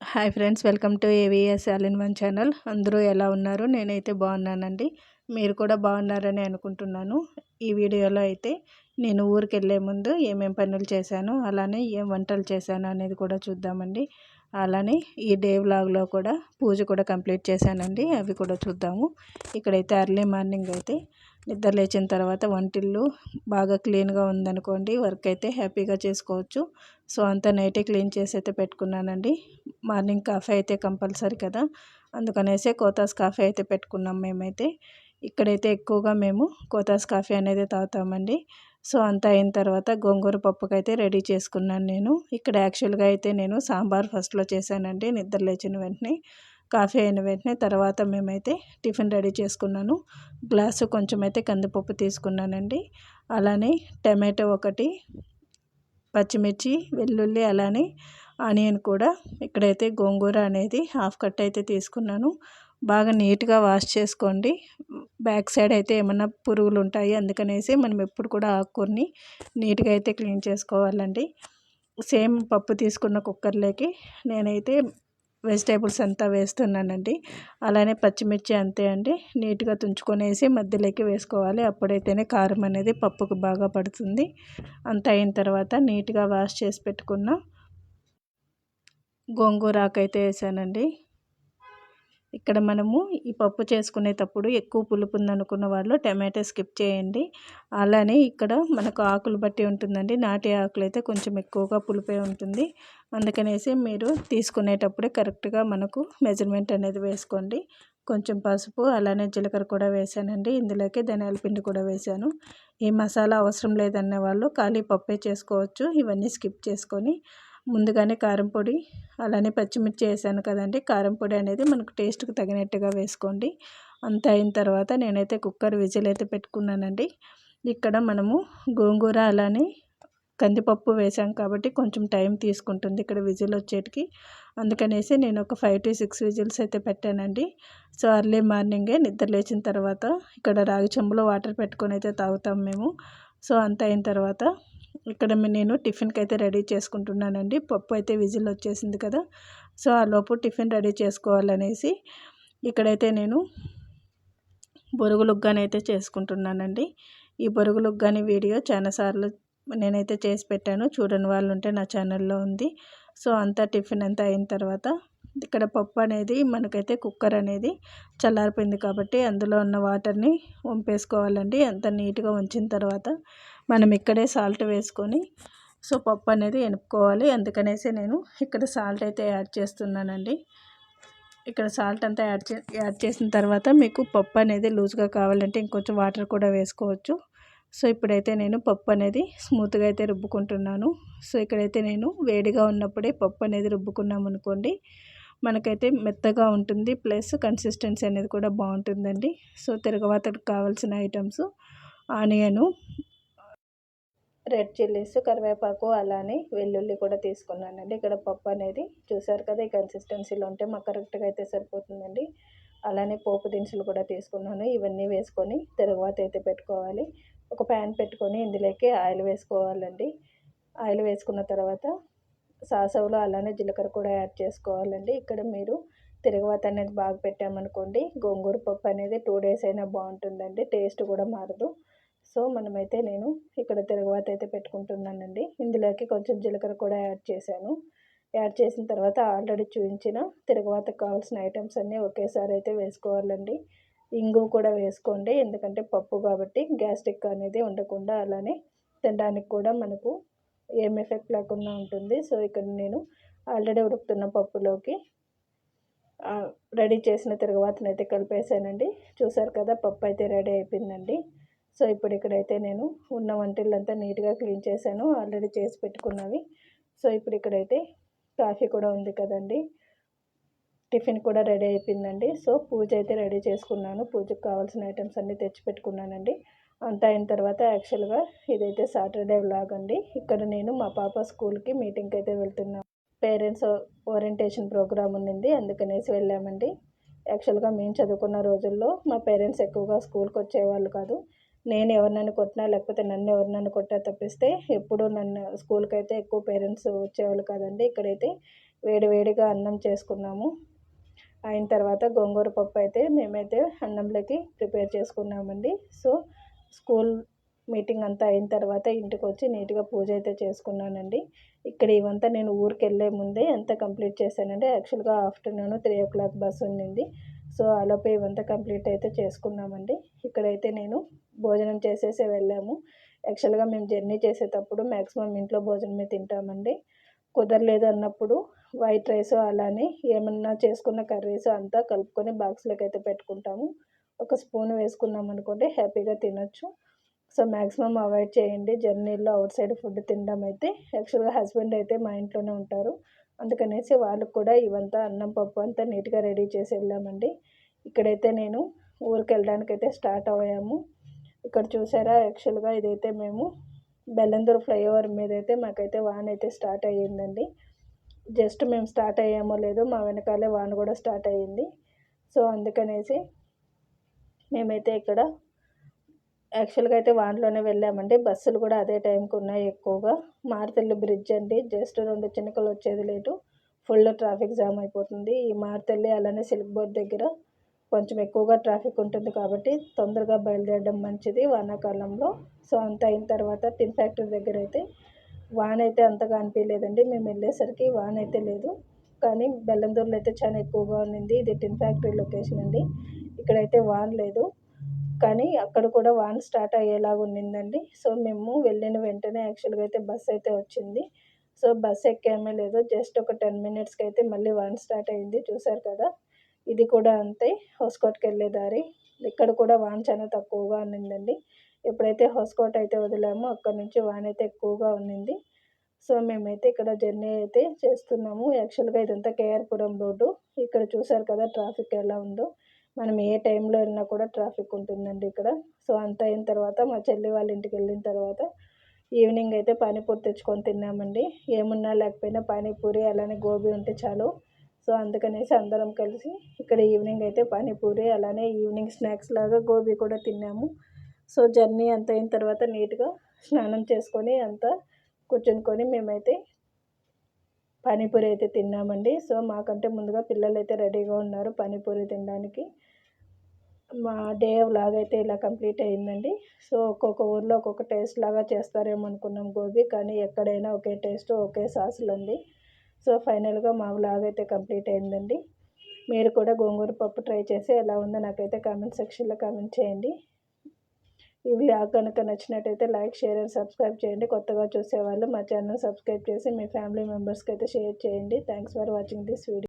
Hi friends welcome to AVS all in one channel అందరూ ఎలా ఉన్నారు? నేనైతే బాగున్నానండి. మీరు కూడా బాగున్నారని అనుకుంటున్నాను. ఈ వీడియోలో అయితే నేను ఊరికి వెళ్ళే ముందు ఏమేం పనులు చేశాను అలానే ఏం వంటలు చేశాను అనేది కూడా చూద్దామండి. అలానే ఈ డే వ్లాగ్లో కూడా పూజ కూడా కంప్లీట్ చేశానండి. అవి కూడా చూద్దాము. ఇక్కడైతే అర్లీ మార్నింగ్ అయితే నిద్ర లేచిన తర్వాత వంటిల్లు బాగా క్లీన్గా ఉందనుకోండి వర్క్ అయితే హ్యాపీగా చేసుకోవచ్చు. సో అంతా నైటే క్లీన్ చేసి అయితే పెట్టుకున్నానండి. మార్నింగ్ కాఫీ అయితే కంపల్సరీ కదా. అందుకనేసి కోతాస్ కాఫీ అయితే పెట్టుకున్నాం మేమైతే. ఇక్కడైతే ఎక్కువగా మేము కోతాస్ కాఫీ అనేది తాగుతామండి. సో అంతా అయిన తర్వాత గోంగూర పప్పుకైతే రెడీ చేసుకున్నాను నేను. ఇక్కడ యాక్చువల్గా అయితే నేను సాంబార్ ఫస్ట్లో చేశానండి నిద్ర లేచిన వెంటనే. కాఫీ అయిన వెంటనే తర్వాత మేమైతే టిఫిన్ రెడీ చేసుకున్నాను. గ్లాసు కొంచెం అయితే కందిపప్పు తీసుకున్నానండి. అలానే టమాటో ఒకటి పచ్చిమిర్చి వెల్లుల్లి అలానే ఆనియన్ కూడా ఇక్కడైతే గోంగూర అనేది హాఫ్ కట్ అయితే తీసుకున్నాను. బాగా నీట్గా వాష్ చేసుకోండి. బ్యాక్ సైడ్ అయితే ఏమైనా పురుగులు ఉంటాయి అందుకనేసి మనం ఎప్పుడు కూడా ఆకుకూరని నీట్గా అయితే క్లీన్ చేసుకోవాలండి. సేమ్ పప్పు తీసుకున్న కుక్కర్లోకి నేనైతే వెజిటేబుల్స్ అంతా వేస్తున్నానండి. అలానే పచ్చిమిర్చి అంతే అండి. నీట్గా తుంచుకొనేసి మధ్యలోకి వేసుకోవాలి. అప్పుడైతేనే కారం అనేది పప్పుకు బాగా పడుతుంది. అంత అయిన తర్వాత నీట్గా వాష్ చేసి పెట్టుకున్న గోంగూరాకైతే వేసానండి. ఇక్కడ మనము ఈ పప్పు చేసుకునేటప్పుడు ఎక్కువ పులుపు ఉందనుకున్న వాళ్ళు టమాటో స్కిప్ చేయండి. అలానే ఇక్కడ మనకు ఆకులు బట్టి ఉంటుందండి. నాటి ఆకులు అయితే కొంచెం ఎక్కువగా పులిపే ఉంటుంది. అందుకనేసి మీరు తీసుకునేటప్పుడే కరెక్ట్గా మనకు మెజర్మెంట్ అనేది వేసుకోండి. కొంచెం పసుపు అలానే జీలకర్ర కూడా వేసానండి. ఇందులోకి ధనియాల పిండి కూడా వేసాను. ఈ మసాలా అవసరం లేదన్న వాళ్ళు ఖాళీ పప్పే చేసుకోవచ్చు. ఇవన్నీ స్కిప్ చేసుకొని ముందుగానే కారం పొడి అలానే పచ్చిమిర్చి వేసాను కదండి. కారం పొడి అనేది మనకు టేస్ట్కి తగినట్టుగా వేసుకోండి. అంత అయిన తర్వాత నేనైతే కుక్కర్ విజిల్ అయితే పెట్టుకున్నానండి. ఇక్కడ మనము గోంగూర అలానే కందిపప్పు వేసాం కాబట్టి కొంచెం టైం తీసుకుంటుంది ఇక్కడ విజిల్ వచ్చేటికి. అందుకనేసి నేను ఒక ఫైవ్ టు సిక్స్ విజిల్స్ అయితే పెట్టానండి. సో అర్లీ మార్నింగే నిద్ర లేచిన తర్వాత ఇక్కడ రాగి చెంబులో వాటర్ పెట్టుకొని అయితే తాగుతాం మేము. సో అంత అయిన తర్వాత ఇక్కడ నేను టిఫిన్కి అయితే రెడీ చేసుకుంటున్నానండి. పప్పు అయితే విజిల్ వచ్చేసింది కదా. సో ఆ లోపు టిఫిన్ రెడీ చేసుకోవాలనేసి ఇక్కడైతే నేను బొరుగులుగ్గానైతే అయితే చేసుకుంటున్నానండి. ఈ బొరుగులుగ్గాని వీడియో చాలాసార్లు నేనైతే చేసి పెట్టాను. చూడని వాళ్ళు ఉంటే నా ఛానల్లో ఉంది. సో అంతా టిఫిన్ అంతా అయిన తర్వాత ఇక్కడ పప్పు అనేది మనకైతే కుక్కర్ అనేది చల్లారిపోయింది కాబట్టి అందులో ఉన్న వాటర్ని వంపేసుకోవాలండి. అంత నీట్గా ఉంచిన తర్వాత మనం ఇక్కడే సాల్ట్ వేసుకొని సో పప్పు అనేది ఎనుపుకోవాలి అందుకనేసి నేను ఇక్కడ సాల్ట్ అయితే యాడ్ చేస్తున్నానండి. ఇక్కడ సాల్ట్ అంతా యాడ్ చే యాడ్ చేసిన తర్వాత మీకు పప్పు అనేది లూజ్గా కావాలంటే ఇంకొంచెం వాటర్ కూడా వేసుకోవచ్చు. సో ఇప్పుడైతే నేను పప్పు అనేది స్మూత్గా అయితే రుబ్బుకుంటున్నాను. సో ఇక్కడైతే నేను వేడిగా ఉన్నప్పుడే పప్పు అనేది రుబ్బుకున్నాం అనుకోండి మనకైతే మెత్తగా ఉంటుంది ప్లస్ కన్సిస్టెన్సీ అనేది కూడా బాగుంటుందండి. సో తిరగవాతకు కావాల్సిన ఐటమ్స్ ఆనియను రెడ్ చిల్లీస్ కరివేపాకు అలానే వెల్లుల్లి కూడా తీసుకున్నానండి. ఇక్కడ పప్పు అనేది చూసారు కదా ఈ కన్సిస్టెన్సీలో ఉంటే మాకు కరెక్ట్గా అయితే సరిపోతుందండి. అలానే పోపు దినుసులు కూడా తీసుకున్నాను. ఇవన్నీ వేసుకొని తర్వాత అయితే పెట్టుకోవాలి. ఒక ప్యాన్ పెట్టుకొని ఇందులోకి ఆయిల్ వేసుకోవాలండి. ఆయిల్ వేసుకున్న తర్వాత సాసవులో అలానే జీలకర్ర కూడా యాడ్ చేసుకోవాలండి. ఇక్కడ మీరు తిరగవాత అనేది బాగా పెట్టామనుకోండి గోంగూర పప్పు అనేది టూ డేస్ అయినా బాగుంటుందండి. టేస్ట్ కూడా మారదు. సో మనమైతే నేను ఇక్కడ తిరగవాత అయితే పెట్టుకుంటున్నానండి. ఇందులోకి కొంచెం జీలకర్ర కూడా యాడ్ చేశాను. యాడ్ చేసిన తర్వాత ఆల్రెడీ చూపించిన తిరగవాతకు కావాల్సిన ఐటమ్స్ అన్నీ ఒకేసారి అయితే వేసుకోవాలండి. ఇంగు కూడా వేసుకోండి. ఎందుకంటే పప్పు కాబట్టి గ్యాస్ట్రిక్ అనేది ఉండకుండా అలానే తినడానికి కూడా మనకు ఏం ఎఫెక్ట్ లేకుండా ఉంటుంది. సో ఇక్కడ నేను ఆల్రెడీ ఉడుకుతున్న పప్పులోకి రెడీ చేసిన తిరగవాతనైతే కలిపేసానండి చూసారు కదా పప్పు అయితే రెడీ అయిపోయిందండి. సో ఇప్పుడు ఇక్కడైతే నేను ఉన్న వంటలంతా నీట్గా క్లీన్ చేశాను. ఆల్రెడీ చేసి పెట్టుకున్నవి. సో ఇప్పుడు ఇక్కడైతే కాఫీ కూడా ఉంది కదండి. టిఫిన్ కూడా రెడీ అయిపోయిందండి. సో పూజ అయితే రెడీ చేసుకున్నాను. పూజకు కావాల్సిన ఐటమ్స్ అన్నీ తెచ్చి పెట్టుకున్నానండి. అంతా అయిన తర్వాత యాక్చువల్గా ఇదైతే సాటర్డే వ్లాగ్ అండి. ఇక్కడ నేను మా పాప స్కూల్కి మీటింగ్కి అయితే వెళ్తున్నాను పేరెంట్స్ ఓరియంటేషన్ ప్రోగ్రామ్ ఉన్నింది. అందుకనేసి వెళ్ళామండి. యాక్చువల్గా మేము చదువుకున్న రోజుల్లో మా పేరెంట్స్ ఎక్కువగా స్కూల్కి వచ్చేవాళ్ళు కాదు. నేను ఎవరినైనా కొట్టినా లేకపోతే నన్ను ఎవరినైనా కొట్టా తప్పిస్తే ఎప్పుడూ నన్ను స్కూల్కి అయితే ఎక్కువ పేరెంట్స్ వచ్చేవాళ్ళు కాదండి. ఇక్కడైతే వేడివేడిగా అన్నం చేసుకున్నాము. అయిన తర్వాత గోంగూర పప్పు అయితే మేమైతే అన్నంలోకి ప్రిపేర్ చేసుకున్నామండి. సో స్కూల్ మీటింగ్ అంతా అయిన తర్వాత ఇంటికి వచ్చి నీట్గా పూజ అయితే చేసుకున్నానండి. ఇక్కడ ఇవంతా నేను ఊరికి వెళ్ళే ముందే అంతా కంప్లీట్ చేశానండి. యాక్చువల్గా afternoon three o'clock bus ఉండింది సో ఆలోపే ఇవంతా కంప్లీట్ అయితే చేసుకున్నామండి. ఇక్కడైతే నేను భోజనం చేసేసి వెళ్ళాము. యాక్చువల్గా మేము జర్నీ చేసేటప్పుడు మ్యాక్సిమం ఇంట్లో భోజనమే తింటామండి. కుదరలేదు అన్నప్పుడు వైట్ రైస్ అలానే ఏమన్నా చేసుకున్న కర్రీస్ అంతా కలుపుకొని బాక్స్లోకి అయితే పెట్టుకుంటాము. ఒక స్పూన్ వేసుకున్నాం అనుకోండి హ్యాపీగా తినొచ్చు. సో మ్యాక్సిమం అవాయిడ్ చేయండి. జర్నీలో అవుట్ సైడ్ ఫుడ్ తినడం అయితే యాక్చువల్గా హస్బెండ్ అయితే మా ఇంట్లోనే ఉంటారు. అందుకనేసి వాళ్ళకు కూడా ఇవంతా అన్నం పప్పు అంతా నీట్గా రెడీ చేసి వెళ్ళామండి. ఇక్కడైతే నేను ఊరికి వెళ్ళడానికి అయితే స్టార్ట్ అయ్యాము. ఇక్కడ చూసారా? యాక్చువల్గా ఇదైతే మేము బెల్లందూరు ఫ్లైఓవర్ మీద అయితే మాకైతే వాన్ అయితే స్టార్ట్ అయ్యిందండి. జస్ట్ మేము స్టార్ట్ అయ్యామో లేదో మా వెనకాలే వాన్ కూడా స్టార్ట్ అయ్యింది. సో అందుకనేసి మేమైతే ఇక్కడ యాక్చువల్గా అయితే వాన్లోనే వెళ్ళామండి. బస్సులు కూడా అదే టైంకి ఉన్నాయి ఎక్కువగా. మారుతల్లి బ్రిడ్జ్ అండి. జస్ట్ రెండు చినుకలు వచ్చేది లేదు. ఫుల్ ట్రాఫిక్ జామ్ అయిపోతుంది. ఈ మారుతల్లి అలానే సిల్క్ బోర్డ్ దగ్గర కొంచెం ఎక్కువగా ట్రాఫిక్ ఉంటుంది కాబట్టి తొందరగా బయలుదేరడం మంచిది. వానాకాలంలో సో అంత అయిన తర్వాత టిన్ ఫ్యాక్టరీ దగ్గర అయితే వాన్ అయితే అంతగా అనిపించలేదండి మేము వెళ్ళేసరికి వాన్ అయితే లేదు. కానీ బెల్లందూరులో అయితే చాలా ఎక్కువగా ఉండింది ఇది టిన్ ఫ్యాక్టరీ లొకేషన్ అండి. ఇక్కడైతే వాన్ లేదు. కానీ అక్కడ కూడా వాన్ స్టార్ట్ అయ్యేలాగా ఉన్నిందండి. సో మేము వెళ్ళిన వెంటనే యాక్చువల్గా అయితే బస్ అయితే వచ్చింది. సో బస్ ఎక్కేమీ లేదు జస్ట్ ఒక టెన్ మినిట్స్కి అయితే మళ్ళీ వాన్ స్టార్ట్ అయింది చూసారు కదా? ఇది కూడా అంతే. హౌస్కోట్కి వెళ్ళే దారి. ఇక్కడ కూడా వాన్ చాలా తక్కువగా ఉన్నిందండి. ఎప్పుడైతే హౌస్కోట్ అయితే వదిలామో అక్కడ నుంచి వాన్ అయితే ఎక్కువగా ఉన్నింది. సో మేమైతే ఇక్కడ జర్నీ అయితే చేస్తున్నాము. యాక్చువల్గా ఇదంతా కేఆర్పురం రోడ్డు. ఇక్కడ చూసారు కదా ట్రాఫిక్ ఎలా ఉందో. మనం ఏ టైంలో వెళ్ళినా కూడా ట్రాఫిక్ ఉంటుందండి ఇక్కడ. సో అంత అయిన తర్వాత మా చెల్లి వాళ్ళ ఇంటికి వెళ్ళిన తర్వాత ఈవినింగ్ అయితే పానీపూరి తెచ్చుకొని తిన్నామండి. ఏమున్నా లేకపోయినా పానీపూరి అలానే గోబీ ఉంటే చాలు. సో అందుకనేసి అందరం కలిసి ఇక్కడ ఈవినింగ్ అయితే పానీపూరి అలానే ఈవినింగ్ స్నాక్స్ లాగా గోబీ కూడా తిన్నాము. సో జర్నీ అంత అయిన తర్వాత నీట్గా స్నానం చేసుకొని అంతా కూర్చుని మేమైతే పానీపూరి అయితే తిన్నామండి. సో మాకంటే ముందుగా పిల్లలు అయితే రెడీగా ఉన్నారు పానీపూరి తినడానికి. మా డే లాగా అయితే ఇలా కంప్లీట్ అయిందండి. సో ఒక్కొక్క ఊర్లో ఒక్కొక్క టేస్ట్ లాగా చేస్తారేమో అనుకున్నాం గోబీ కానీ ఎక్కడైనా ఒకే టేస్ట్ ఒకే సాసులు అండి సో ఫైనల్గా మా వ్లాగ్ అయితే కంప్లీట్ అయిందండి. మీరు కూడా గోంగూర పప్పు ట్రై చేసి ఎలా ఉందో నాకైతే కామెంట్ సెక్షన్లో కామెంట్ చేయండి. ఈ వ్లాగ్ కనుక నచ్చినట్టయితే లైక్ షేర్ అండ్ సబ్స్క్రైబ్ చేయండి. కొత్తగా చూసేవాళ్ళు మా ఛానల్ సబ్స్క్రైబ్ చేసి మీ ఫ్యామిలీ మెంబర్స్కి అయితే షేర్ చేయండి. Thanks for watching this video.